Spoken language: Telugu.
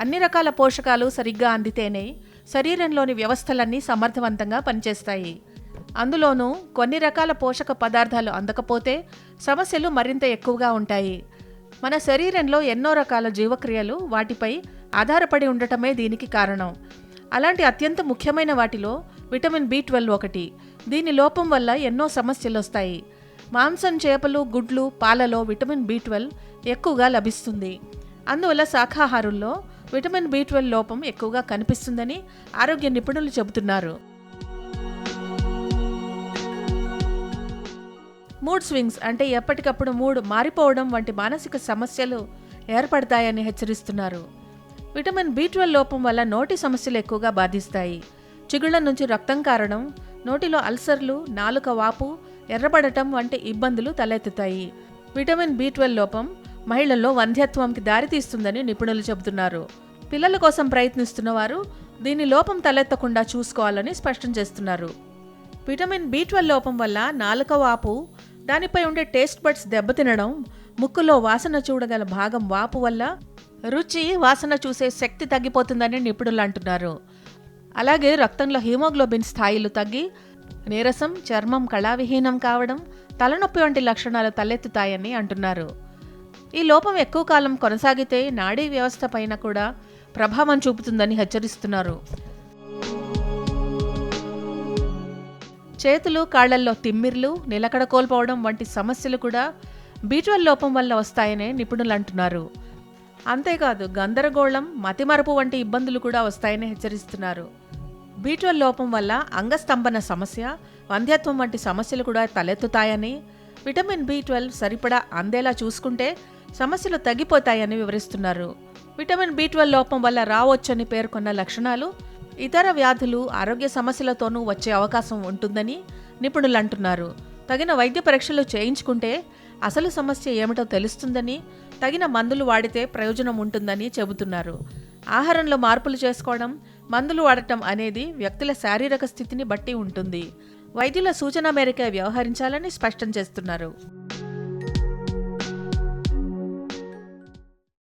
అన్ని రకాల పోషకాలు సరిగ్గా అందితేనే శరీరంలోని వ్యవస్థలన్నీ సమర్థవంతంగా పనిచేస్తాయి. అందులోనూ కొన్ని రకాల పోషక పదార్థాలు అందకపోతే సమస్యలు మరింత ఎక్కువగా ఉంటాయి. మన శరీరంలో ఎన్నో రకాల జీవక్రియలు వాటిపై ఆధారపడి ఉండటమే దీనికి కారణం. అలాంటి అత్యంత ముఖ్యమైన వాటిలో విటమిన్ బి ట్వెల్వ్ ఒకటి. దీని లోపం వల్ల ఎన్నో సమస్యలు వస్తాయి మాంసం చేపలు గుడ్లు పాలలో విటమిన్ బి ట్వెల్వ్ ఎక్కువగా లభిస్తుంది. అందువల్ల శాఖాహారుల్లో విటమిన్ బి ట్వెల్వ్ లోపం ఎక్కువగా కనిపిస్తుందని ఆరోగ్య నిపుణులు చెబుతున్నారు. మూడ్ స్వింగ్స్ అంటే ఎప్పటికప్పుడు మూడ్ మారిపోవడం వంటి మానసిక సమస్యలు ఏర్పడతాయని హెచ్చరిస్తున్నారు. విటమిన్ బి ట్వెల్వ్ లోపం వల్ల నోటి సమస్యలు ఎక్కువగా బాధిస్తాయి. చిగుళ్ళ నుంచి రక్తం కారడం నోటిలో అల్సర్లు నాలుక వాపు ఎర్రబడటం వంటి ఇబ్బందులు తలెత్తుతాయి. విటమిన్ బి ట్వెల్వ్ లోపం మహిళల్లో వంధ్యత్వంకి దారితీస్తుందని నిపుణులు చెబుతున్నారు. పిల్లల కోసం ప్రయత్నిస్తున్న వారు దీని లోపం తలెత్తకుండా చూసుకోవాలని స్పష్టం చేస్తున్నారు. విటమిన్ బి ట్వెల్వ్ లోపం వల్ల నాలుక వాపు దానిపై ఉండే టేస్ట్ బడ్స్ దెబ్బతినడం ముక్కులో వాసన చూడగల భాగం వాపు వల్ల రుచి వాసన చూసే శక్తి తగ్గిపోతుందని నిపుణులు అంటున్నారు. అలాగే రక్తంలో హీమోగ్లోబిన్ స్థాయిలు తగ్గి నీరసం చర్మం కళావిహీనం కావడం తలనొప్పి వంటి లక్షణాలు తలెత్తుతాయని అంటున్నారు. ఈ లోపం ఎక్కువ కాలం కొనసాగితే నాడీ వ్యవస్థ పైన కూడా ప్రభావం చూపుతుందని హెచ్చరిస్తున్నారు. చేతులు కాళ్ళల్లో తిమ్మిర్లు నిలకడ కోల్పోవడం వంటి సమస్యలు కూడా బీట్వెల్ లోపం వల్ల వస్తాయని నిపుణులు అంటున్నారు. అంతేకాదు గందరగోళం మతిమరపు వంటి ఇబ్బందులు కూడా వస్తాయని హెచ్చరిస్తున్నారు. బీట్వెల్ లోపం వల్ల అంగస్తంభన సమస్య వంధ్యత్వం వంటి సమస్యలు కూడా తలెత్తుతాయని విటమిన్ బి ట్వెల్వ్ సరిపడా అందేలా చూసుకుంటే సమస్యలు తగ్గిపోతాయని వివరిస్తున్నారు. విటమిన్ బి ట్వెల్వ్ లోపం వల్ల రావచ్చని పేర్కొన్న లక్షణాలు ఇతర వ్యాధులు ఆరోగ్య సమస్యలతోనూ వచ్చే అవకాశం ఉంటుందని నిపుణులు అంటున్నారు. తగిన వైద్య పరీక్షలు చేయించుకుంటే అసలు సమస్య ఏమిటో తెలుస్తుందని తగిన మందులు వాడితే ప్రయోజనం ఉంటుందని చెబుతున్నారు. ఆహారంలో మార్పులు చేసుకోవడం మందులు వాడటం అనేది వ్యక్తుల శారీరక స్థితిని బట్టి ఉంటుంది. వైద్యుల సూచన మేరకే వ్యవహరించాలని స్పష్టం చేస్తున్నారు.